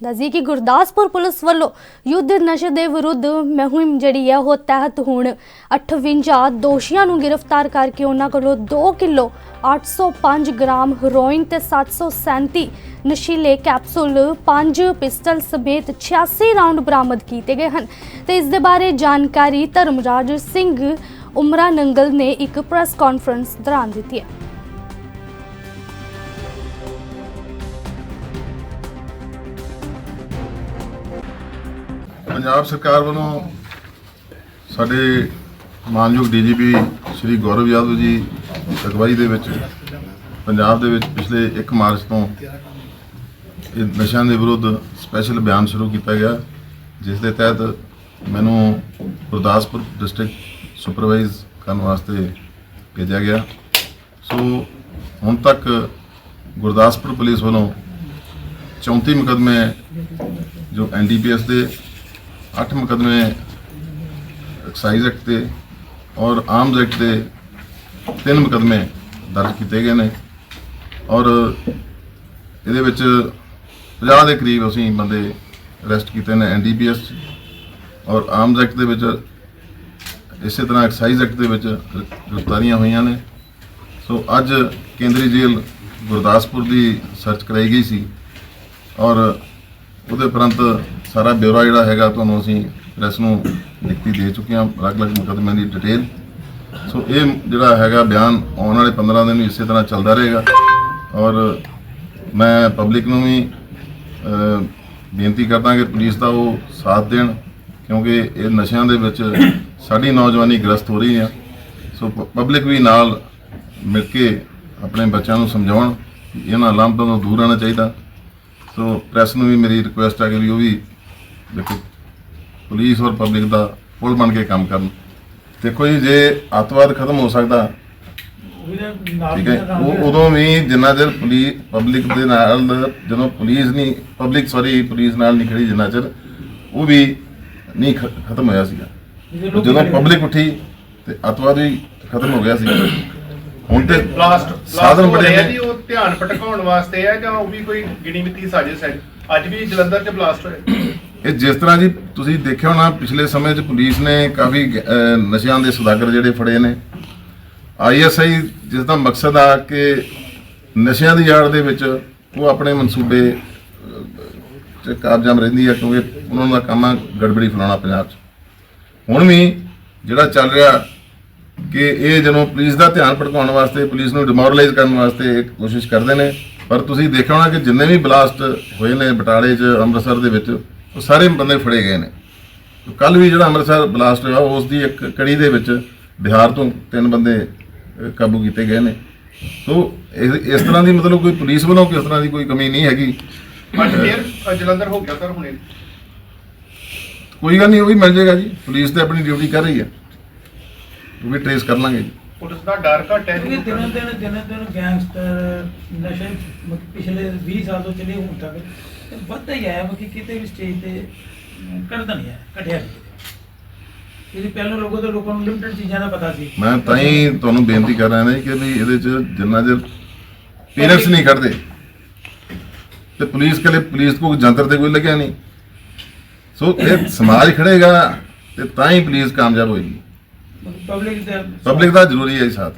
ਦੱਸੀ ਕਿ ਗੁਰਦਾਸਪੁਰ ਪੁਲਿਸ ਵੱਲੋਂ ਯੁੱਧ ਨਸ਼ੇ ਦੇ ਵਿਰੁੱਧ ਮੁਹਿੰਮ ਜਿਹੜੀ ਹੈ ਉਹ ਤਹਿਤ ਹੁਣ 58 ਦੋਸ਼ੀਆਂ ਨੂੰ ਗ੍ਰਿਫਤਾਰ ਕਰਕੇ ਉਹਨਾਂ ਕੋਲੋਂ 2 ਕਿਲੋ 805 ਗ੍ਰਾਮ ਹੈਰੋਇਨ ਤੇ 737 ਨਸ਼ੀਲੇ ਕੈਪਸੂਲ 5 ਪਿਸਟਲ ਸਮੇਤ 86 ਰਾਉਂਡ ਬਰਾਮਦ ਕੀਤੇ ਗਏ ਹਨ। ਤੇ ਇਸ ਦੇ ਬਾਰੇ ਜਾਣਕਾਰੀ ਧਰਮਰਾਜ ਸਿੰਘ ਉਮਰਾ ਨੰਗਲ ਨੇ ਇੱਕ ਪ੍ਰੈਸ ਕਾਨਫਰੰਸ ਦੌਰਾਨ ਦਿੱਤੀ ਹੈ। ਪੰਜਾਬ ਸਰਕਾਰ ਵੱਲੋਂ ਸਾਡੇ ਮਾਨਯੋਗ ਡੀਜੀਪੀ ਸ਼੍ਰੀ ਗੌਰਵ ਯਾਦਵ ਜੀ ਅਗਵਾਈ ਦੇ ਵਿੱਚ, ਪੰਜਾਬ ਦੇ ਵਿੱਚ ਪਿਛਲੇ 1 ਮਾਰਚ ਤੋਂ ਇਹ ਨਸ਼ਿਆਂ ਦੇ ਵਿਰੁੱਧ ਸਪੈਸ਼ਲ ਅਭਿਆਨ ਸ਼ੁਰੂ ਕੀਤਾ ਗਿਆ, ਜਿਸ ਦੇ ਤਹਿਤ ਮੈਨੂੰ ਗੁਰਦਾਸਪੁਰ ਡਿਸਟ੍ਰਿਕਟ ਸੁਪਰਵਾਈਜ਼ ਕਰਨ ਵਾਸਤੇ ਭੇਜਿਆ ਗਿਆ। ਸੋ ਹੁਣ ਤੱਕ ਗੁਰਦਾਸਪੁਰ ਪੁਲਿਸ ਵੱਲੋਂ 34 ਮੁਕਦਮੇ ਜੋ ਐਨਡੀਪੀਐਸ ਦੇ 8 ਮੁਕਦਮੇ ਐਕਸਾਈਜ਼ ਐਕਟ 'ਤੇ ਔਰ ਆਰਮਜ਼ ਐਕਟ ਦੇ ਤਿੰਨ ਮੁਕਦਮੇ ਦਰਜ ਕੀਤੇ ਗਏ ਨੇ। ਔਰ ਇਹਦੇ ਵਿੱਚ 50 ਦੇ ਕਰੀਬ ਅਸੀਂ ਬੰਦੇ ਅਰੈਸਟ ਕੀਤੇ ਨੇ ਐਨਡੀਪੀਐਸ ਔਰ ਆਰਮਜ਼ ਐਕਟ ਦੇ ਵਿੱਚ ਇਸੇ ਤਰ੍ਹਾਂ ਐਕਸਾਈਜ਼ ਐਕਟ ਦੇ ਵਿੱਚ ਗ੍ਰਿਫਤਾਰੀਆਂ ਹੋਈਆਂ ਨੇ। ਸੋ ਅੱਜ ਕੇਂਦਰੀ ਜੇਲ੍ਹ ਗੁਰਦਾਸਪੁਰ ਦੀ ਸਰਚ ਕਰਾਈ ਗਈ ਸੀ। ਔਰ ਉਹਦੇ ਉਪਰੰਤ ਸਾਰਾ ਬਿਊਰਾ ਜਿਹੜਾ ਹੈਗਾ ਤੁਹਾਨੂੰ ਅਸੀਂ ਪ੍ਰੈਸ ਨੂੰ ਲਿਖਤੀ ਦੇ ਚੁੱਕੇ ਹਾਂ, ਅਲੱਗ-ਅਲੱਗ ਮੁਕੱਦਮਿਆਂ ਦੀ ਡਿਟੇਲ ਸੋ ਇਹ ਜਿਹੜਾ ਹੈਗਾ ਬਿਆਨ ਆਉਣ ਵਾਲੇ 15 ਦਿਨ ਵੀ ਇਸੇ ਤਰ੍ਹਾਂ ਚੱਲਦਾ ਰਹੇਗਾ। ਔਰ ਮੈਂ ਪਬਲਿਕ ਨੂੰ ਵੀ ਬੇਨਤੀ ਕਰਦਾ ਕਿ ਪੁਲਿਸ ਦਾ ਉਹ ਸਾਥ ਦੇਣ, ਕਿਉਂਕਿ ਇਹ ਨਸ਼ਿਆਂ ਦੇ ਵਿੱਚ ਸਾਡੀ ਨੌਜਵਾਨੀ ਗ੍ਰਸਤ ਹੋ ਰਹੀ ਹੈ ਸੋ ਪਬਲਿਕ ਵੀ ਨਾਲ ਮਿਲ ਕੇ ਆਪਣੇ ਬੱਚਿਆਂ ਨੂੰ ਸਮਝਾਉਣ ਇਹਨਾਂ ਲਾਂਭਾਂ ਤੋਂ ਦੂਰ ਰਹਿਣਾ ਚਾਹੀਦਾ। ਸੋ ਪ੍ਰੈਸ ਨੂੰ ਵੀ ਮੇਰੀ ਰਿਕੁਐਸਟ ਹੈ ਕਿ ਵੀ ਉਹ ਵੀ ਦੇਖੋ ਪੁਲਿਸ ਔਰ ਪਬਲਿਕ ਦਾ ਪੁਲ ਬਣ ਕੇ ਕੰਮ ਕਰਨ। ਦੇਖੋ ਜੀ ਜੇ ਅੱਤਵਾਦ ਖਤਮ ਹੋ ਸਕਦਾ ਠੀਕ ਹੈ ਉਹ ਉਦੋਂ ਵੀ ਜਿੰਨਾ ਚਿਰ ਪੁਲਿਸ ਪਬਲਿਕ ਦੇ ਨਾਲ ਜਦੋਂ ਪੁਲਿਸ ਨਹੀਂ ਪਬਲਿਕ ਸੌਰੀ ਪੁਲਿਸ ਨਾਲ ਨਹੀਂ ਖੜੀ ਜਿੰਨਾ ਚਿਰ ਉਹ ਵੀ ਨਹੀਂ ਖਤਮ ਹੋਇਆ ਸੀਗਾ। ਜਦੋਂ ਪਬਲਿਕ ਉੱਠੀ ਤੇ ਅੱਤਵਾਦ ਵੀ ਖਤਮ ਹੋ ਗਿਆ ਸੀ ਹੁਣ ਤੇ ਬਲਾਸਟ ਸਾਧਨ ਬੜੇ ਨੇ ਨੇ। ਜੀ ਉਹ ਧਿਆਨ ਭਟਕਾਉਣ ਵਾਸਤੇ ਹੈ ਜਾਂ ਉਹ ਵੀ ਕੋਈ ਗਿਣੀ ਮਿੱਤੀ ਸਾਜ਼ਿਸ਼ ਹੈ? ਅੱਜ ਵੀ ਜਲੰਧਰ 'ਚ ਬਲਾਸਟ ਹੋਇਆ ਇਹ ਜਿਸ ਤਰ੍ਹਾਂ ਜੀ ਤੁਸੀਂ ਦੇਖਿਆ ਹੋਣਾ ਪਿਛਲੇ ਸਮੇਂ 'ਚ ਪੁਲਿਸ ਨੇ ਕਾਫੀ ਅਹ, ਨਸ਼ਿਆਂ ਦੇ ਸੁਦਾਗਰ ਜਿਹੜੇ ਫੜੇ ਨੇ। ਆਈਐਸਆਈ ਜਿਸ ਦਾ ਮਕਸਦ ਆ ਕਿ ਨਸ਼ਿਆਂ ਦੀ ਆੜ ਦੇ ਵਿੱਚ ਉਹ ਆਪਣੇ ਮਨਸੂਬੇ ਅਹ, 'ਚ ਕਾਰਜਮ ਰਹਿੰਦੀ ਆ ਕਿਉਂਕਿ ਉਹਨਾਂ ਦਾ ਕੰਮ ਆ ਗੜਬੜੀ ਫੈਲਾਉਣਾ ਪੰਜਾਬ 'ਚ। ਹੁਣ ਵੀ ਜਿਹੜਾ ਚੱਲ ਰਿਹਾ ਕਿ ਇਹ ਜਦੋਂ ਪੁਲਿਸ ਦਾ ਧਿਆਨ ਭਟਕਾਉਣ ਵਾਸਤੇ ਪੁਲਿਸ ਨੂੰ ਡਿਮੋਰਲਾਈਜ਼ ਕਰਨ ਵਾਸਤੇ ਇੱਕ ਕੋਸ਼ਿਸ਼ ਕਰਦੇ ਨੇ ਪਰ ਤੁਸੀਂ ਦੇਖਿਆ ਹੋਣਾ ਕਿ ਜਿੰਨੇ ਵੀ ਬਲਾਸਟ ਹੋਏ ਨੇ ਬਟਾਲੇ 'ਚ ਅੰਮ੍ਰਿਤਸਰ ਦੇ ਵਿੱਚ ਉਹ ਸਾਰੇ ਬੰਦੇ ਫੜੇ ਗਏ ਨੇ। ਕੱਲ ਵੀ ਜਿਹੜਾ ਅੰਮ੍ਰਿਤਸਰ ਬਲਾਸਟ ਹੋਇਆ ਉਸ ਦੀ ਇੱਕ ਕੜੀ ਦੇ ਵਿੱਚ ਬਿਹਾਰ ਤੋਂ ਤਿੰਨ ਬੰਦੇ ਕਾਬੂ ਕੀਤੇ ਗਏ ਨੇ। ਸੋ ਇਸ ਇਸ ਤਰ੍ਹਾਂ ਦੀ ਮਤਲਬ ਕੋਈ ਪੁਲਿਸ ਵੱਲੋਂ ਕਿਸ ਤਰ੍ਹਾਂ ਦੀ ਕੋਈ ਕਮੀ ਨਹੀਂ ਹੈਗੀ। ਅੱਜ ਫੇਰ ਜਲੰਧਰ ਹੋ ਗਿਆ ਸਰ ਹੁਣੇ। ਕੋਈ ਗੱਲ ਨਹੀਂ ਉਹ ਵੀ ਮਿਲ ਜਾਏਗਾ ਜੀ। ਪੁਲਿਸ ਤੇ ਆਪਣੀ ਡਿਊਟੀ ਕਰ ਰਹੀ ਹੈ। ਉਹ ਵੀ ਟ੍ਰੇਸ ਕਰ ਲਾਂਗੇ ਜੀ। ਪੁਲਿਸ ਦਾ ਡਰ ਘਟ ਹੈ ਕਿਉਂਕਿ ਦਿਨੋਂ ਦਿਨ ਦਿਨੋਂ ਦਿਨ ਗੈਂਗਸਟਰ ਨਸ਼ੇ ਮਤਲਬ ਪਿਛਲੇ 20 ਸਾਲ ਤੋਂ ਚੱਲੇ ਹੁਣ ਤੱਕ ਤੇ ਵੱਧਦਾ ਹੀ ਆਇਆ ਕਿ ਕਿਤੇ ਵੀ ਸਟੇਜ ਤੇ ਘਟਦਾ ਨਹੀਂ ਹੈ ਘਟਿਆ ਨਹੀਂ ਕਿਉਂਕਿ ਪਹਿਲਾਂ ਲੋਕਾਂ ਤੋਂ ਲੋਕਾਂ ਨੂੰ ਲਿਮਟਡ ਚੀਜ਼ਾਂ ਦਾ ਪਤਾ ਸੀ। ਮੈਂ ਤਾਂ ਹੀ ਤੁਹਾਨੂੰ ਬੇਨਤੀ ਕਰ ਰਿਹਾ ਹਾਂ ਕਿ ਵੀ ਇਹਦੇ ਚ ਜਿੰਨਾ ਚਿਰ ਪੇਰੈਂਟਸ ਨਹੀਂ ਖੜਦੇ ਤੇ ਪੁਲਿਸ ਕਲੇ ਪੁਲਿਸ ਕੋ ਜੰਤਰ ਤੇ ਕੋਈ ਲੱਗਿਆ ਨਹੀਂ। ਸੋ ਇਹ ਸਮਾਜ ਖੜੇਗਾ ਤੇ ਤਾਂ ਹੀ ਪੁਲਿਸ ਕਾਮਯਾਬ ਹੋਏਗੀ। ਪਬਲਿਕ ਦਾ ਪਬਲਿਕ ਦਾ ਜ਼ਰੂਰੀ ਹੈ ਜੀ ਸਾਥ।